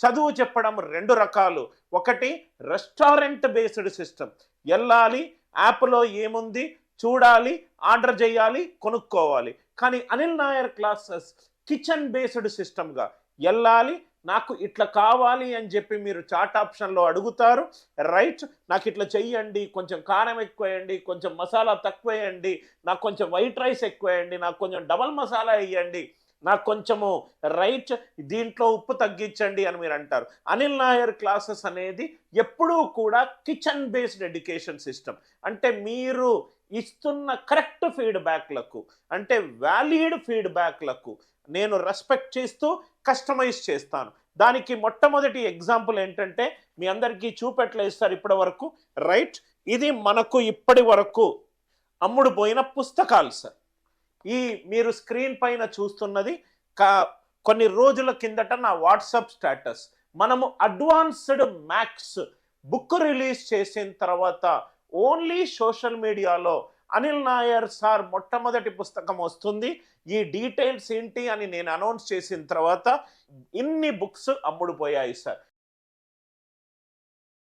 చదువు చెప్పడం రెండు రకాలు. ఒకటి రెస్టారెంట్ బేస్డ్ సిస్టమ్ వెళ్ళాలి యాప్లో ఏముంది చూడాలి ఆర్డర్ చేయాలి కొనుక్కోవాలి. కానీ Anil Nair classes kitchen based సిస్టమ్గా వెళ్ళాలి నాకు ఇట్లా కావాలి అని చెప్పి మీరు చాట్ ఆప్షన్లో అడుగుతారు. రైట్ నాకు ఇట్లా చెయ్యండి కొంచెం కారం ఎక్కువేయండి కొంచెం మసాలా తక్కువేయండి నాకు కొంచెం వైట్ రైస్ ఎక్కువేయండి నాకు కొంచెం డబల్ మసాలా వేయండి నాకు కొంచెము రైట్ దీంట్లో ఉప్పు తగ్గించండి అని మీరు అంటారు. అనిల్ నాయర్ క్లాసెస్ అనేది ఎప్పుడూ కూడా కిచెన్ బేస్డ్ ఎడ్యుకేషన్ సిస్టమ్. అంటే మీరు ఇస్తున్న కరెక్ట్ ఫీడ్బ్యాక్లకు అంటే వ్యాలిడ్ ఫీడ్బ్యాక్లకు నేను రెస్పెక్ట్ చేస్తూ కస్టమైజ్ చేస్తాను. దానికి మొట్టమొదటి ఎగ్జాంపుల్ ఏంటంటే మీ అందరికీ చూపెట్లేస్తారు ఇప్పటి వరకు. రైట్ ఇది మనకు ఇప్పటి వరకు అమ్ముడు పోయిన పుస్తకాలు సార్. ఈ మీరు స్క్రీన్ పైన చూస్తున్నది కా కొన్ని రోజుల కిందట నా వాట్సాప్ స్టేటస్. మనము అడ్వాన్స్డ్ మ్యాక్స్ బుక్ రిలీజ్ చేసిన తర్వాత ఓన్లీ సోషల్ మీడియాలో అనిల్ నాయర్ సార్ మొట్టమొదటి పుస్తకం వస్తుంది. ఈ డీటెయిల్స్ ఏంటి అని నేను అనౌన్స్ చేసిన తర్వాత ఇన్ని బుక్స్ అమ్ముడుపోయాయి సార్.